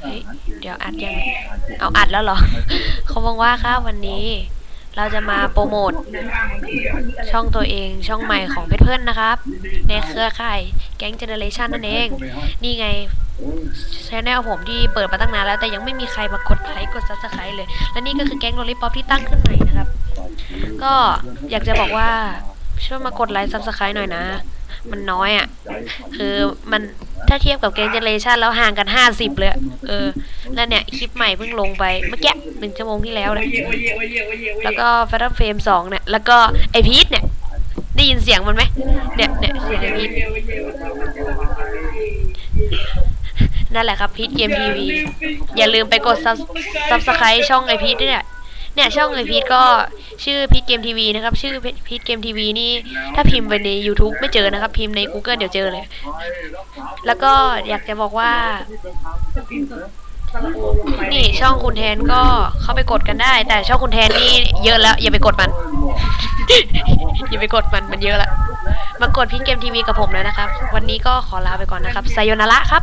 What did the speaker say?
เฮ้ยเดี๋ยวอัดยังเอาอัดแล้วเหรอ เขาบอกว่าครับวันนี้ เราจะมาโปรโมทช่องตัวเองช่องใหม่ของเพื่อนๆนะครับ ในเครือข่ายแก๊งเจเนเรชันนั่นเอง นี่ไงชแนลผมที่เปิดมาตั้งนานแล้วแต่ยังไม่มีใครมากดไลค์กดซับสไครต์เลย และนี่ก็คือแก๊งโรลิปอปที่ตั้งขึ้นใหม่นะครับ ก็อยากจะบอกว่าช่วยมากดไลค์ซับสไครต์หน่อยนะ มันน้อยอะ คือมัน ถ้าเทียบกับแกงเจเนเรชันแล้วห่างกันห้าสิบเลยอะเออ แล้วเนี่ย คลิปใหม่เพิ่งลงไปเมื่อกี้หนึ่งชั่วโมงที่แล้วเลยแล้วก็ f a t เฟ m สองเนี่ย แล้วก็ไอพีทเนี่ย ได้ยินเสียงมันไหมเนี่ยเนี่ยเสียงไอพีทนั่นแหละครับพีทเกมทีวีอย่าลืมไปกดซับสไครต์ช่องไอพีทด้วยเนี่ย เนี่ยช่องไอพีทก็ชื่อพีทเกมทีวีนะครับ ชื่อพีทเกมทีวีนี่ถ้าพิมพ์ไปใน YouTube ไม่เจอนะครับ พิมพ์ใน Google เดี๋ยวเจอเลย แล้วก็อยากจะบอกว่า นี่ช่องคุณแทนก็เข้าไปกดกันได้ แต่ช่องคุณแทนนี่เยอะแล้ว อย่าไปกดมัน อย่าไปกดมันมันเยอะแล้วมากดพี่เกมทีวีกับผมเลยนะครับ วันนี้ก็ขอลาไปก่อนนะครับไซโยนาระครับ